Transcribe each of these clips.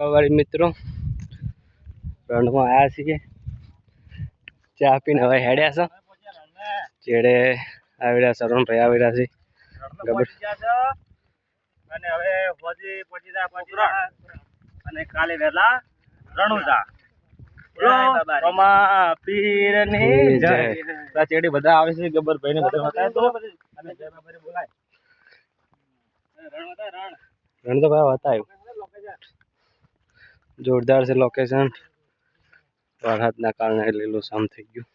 વાળી મિત્રો રણમાં આવ્યા છીએ. ચા પીને હવે હેડ્યા છો. ચેડે આવી રહ્યા શરણભાઈ આવી રહ્યા છે. અને હવે હોજી પછી અને કાલે વહેલા રણુજા. ચેડી બધા આવે છે ગબ્બરભાઈ ને બધા બતાવે તો અને જય બાબાને બોલાય રણ બતા રણ રણ તો ભાઈ બતાવ્યું જોરદાર છે લોકેશન વરસાદના કારણે લીલું શામ થઈ ગયું.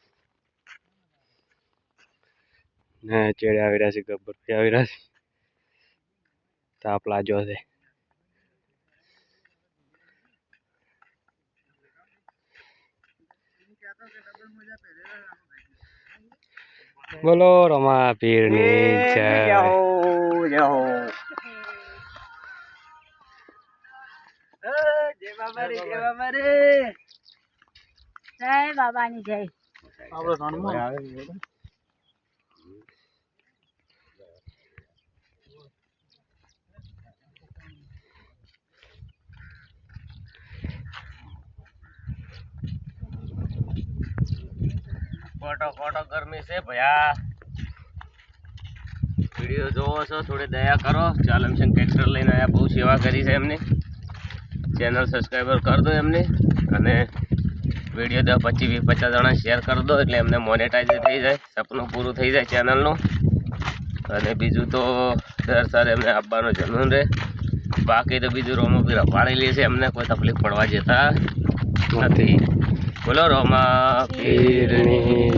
ને ચેડે આવી રહ્યા છે ગબ્બરભાઈ આવી રહ્યા છે. તાપ લાજો છે બોલો રમા પીરની જય. જય હો જય બાબા રે જય બાબા રે જય બાબાની જય. આપણો રણમાં ફોટો ફોટો ગરમી છે ભયા. વીડિયો જોવો છો થોડી દયા કરો. ચાલમસિંહ ટ્રેક્ટર લઈને આયા બહુ સેવા કરી છે એમની. ચેનલ સબસ્ક્રાઈબર કરી દો એમની અને વીડિયો દસ પચીસ, વીસ, પચાસ જણા શેર કરી દો એટલે એમને મોનેટાઈઝ થઈ જાય, સપનું પૂરું થઈ જાય ચેનલનું અને બીજું તો દર સર એમને આપવાનો જમીન રહે. બાકી તો બીજું રોમો બી રપાડેલી છે એમને, કોઈ તકલીફ પડવા જતા નથી. બોલો રોમા પીરની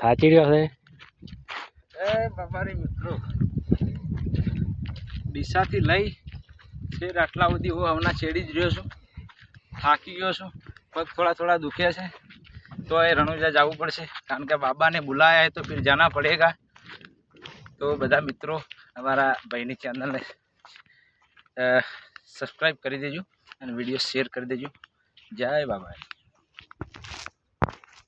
થાચી રહ્યો છે. એ બાબારી મિત્રો. ડીસાથી લઈ ફેર આટલા સુધી હું હમણાં છેડી જ રહ્યો છું. થાકી ગયો છું. પગ થોડા થોડા દુખ્યા છે. તો એ રણુજા જવું પડશે. કારણ કે બાબાને બુલાયા હે તો ફિર જાના પડેગા. તો બધા મિત્રો અમારા ભાઈની ચેનલને સબસ્ક્રાઈબ કરી દેજો અને વીડિયો શેર કરી દેજો. જય બાબા